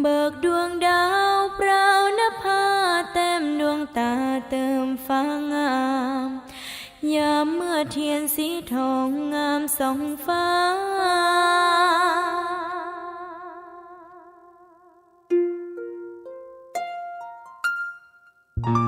เบิกดวงดาวเปล่านภาเต็มดวงตาเติมฟ้างาม ยามเมื่อเทียนสีทองงามสองฟ้าเ